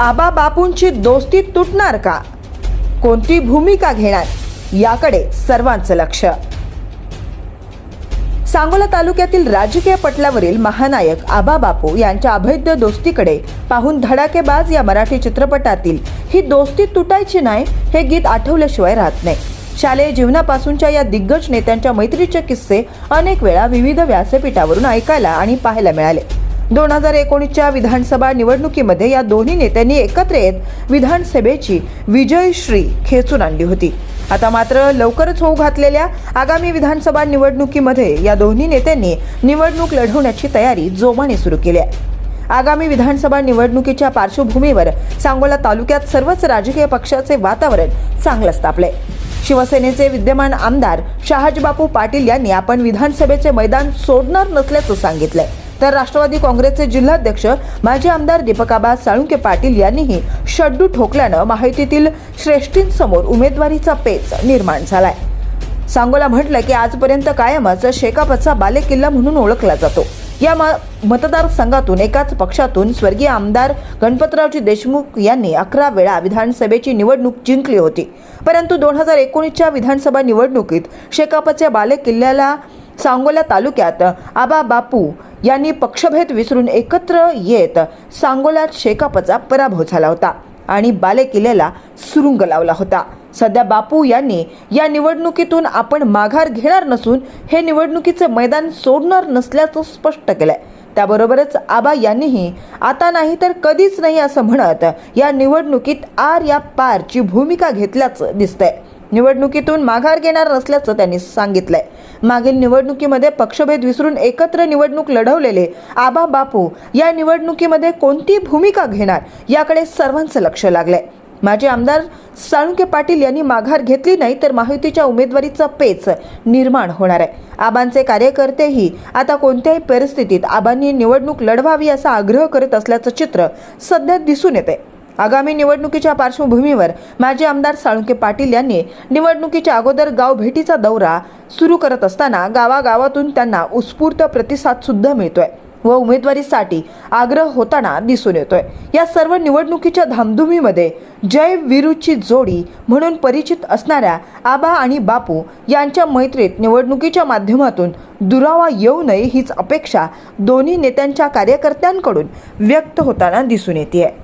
आबा बापूंची दोस्ती तुटणार का? कोणती भूमिका घेणार? याकडे सर्वांचं लक्ष. सांगोला तालुक्यातील राजकीय पटलावरील महानायक आबा बापू यांच्या अभैद्य दोस्तीकडे पाहून धडाकेबाज या मराठी चित्रपटातील ही दोस्ती तुटायची नाही हे गीत आठवल्याशिवाय राहत नाही. शालेय जीवनापासूनच्या या दिग्गज नेत्यांच्या मैत्रीचे किस्से अनेक वेळा विविध व्यासपीठावरून ऐकायला आणि पाहायला मिळाले. दोन हजार एकोणीसच्या विधानसभा निवडणुकीमध्ये या दोन्ही नेत्यांनी एकत्र येत विधानसभेची विजयश्री खेचून आणली होती. आता मात्र लवकरच होऊ घातलेल्या आगामी विधानसभा निवडणुकीमध्ये या दोन्ही नेत्यांनी निवडणूक लढवण्याची तयारी जोमाने सुरू केली आहे. आगामी विधानसभा निवडणुकीच्या पार्श्वभूमीवर सांगोला तालुक्यात सर्वच राजकीय पक्षाचे वातावरण चांगलंच तापले शिवसेनेचे विद्यमान आमदार शहाजीबापू पाटील यांनी आपण विधानसभेचे मैदान सोडणार नसल्याचं सांगितलंय. तर राष्ट्रवादी काँग्रेसचे जिल्हाध्यक्ष माजी आमदार दीपकाबा साळुंके पाटील यांनीही शड्डू ठोकल्यानं माहितीतील श्रेष्ठींसमोर उमेदवारीचा पेच निर्माण झालाय. सांगोला म्हटलं की आजपर्यंत कायमच शेकापचा बालेकिल्ला म्हणून ओळखला जातो. या म- मतदारसंघातून एकाच पक्षातून स्वर्गीय आमदार गणपतरावजी देशमुख यांनी अकरा वेळा विधानसभेची निवडणूक जिंकली होती. परंतु दोन हजार एकोणीसच्या विधानसभा निवडणुकीत शेकापच्या बालेकिल्ल्याला सांगोला तालुक्यात आबा बापू यांनी पक्षभेद विसरून एकत्र येत सांगोल्यात शेकापचा पराभव झाला होता आणि बालेकिल्ल्याला सुरुंग लावला होता. सध्या बापू यांनी या निवडणुकीतून आपण माघार घेणार नसून हे निवडणुकीचे मैदान सोडणार नसल्याचं स्पष्ट केलंय. त्याबरोबरच आबा यांनीही आता नाही तर कधीच नाही असं म्हणत या निवडणुकीत आर या पारची भूमिका घेतल्याचं दिसतंय. निवडणुकीतून माघार घेणार नसल्याचं त्यांनी सांगितलंय. मागील निवडणुकीमध्ये पक्षभेद विसरून एकत्र निवडणूक लढवलेले आबा बापू या निवडणुकीमध्ये कोणती भूमिका घेणार याकडे सर्वांचं लक्ष लागलंय. माजी आमदार साळुंके पाटील यांनी माघार घेतली नाही तर माहितीच्या उमेदवारीचा पेच निर्माण होणार आहे. आबांचे कार्यकर्तेही आता कोणत्याही परिस्थितीत आबांनी निवडणूक लढवावी असा आग्रह करत असल्याचं चित्र सध्या दिसून येते आगामी निवडणुकीच्या पार्श्वभूमीवर माजी आमदार साळुंके पाटील यांनी निवडणुकीच्या अगोदर गाव भेटीचा दौरा सुरू करत असताना गावागावातून त्यांना उत्स्फूर्त प्रतिसाद सुद्धा मिळतोय व उमेदवारीसाठी आग्रह होताना दिसून येतोय. या सर्व निवडणुकीच्या धामधुमीमध्ये जय विरूची जोडी म्हणून परिचित असणाऱ्या आबा आणि बापू यांच्या मैत्रीत निवडणुकीच्या माध्यमातून दुरावा येऊ नये हीच अपेक्षा दोन्ही नेत्यांच्या कार्यकर्त्यांकडून व्यक्त होताना दिसून येते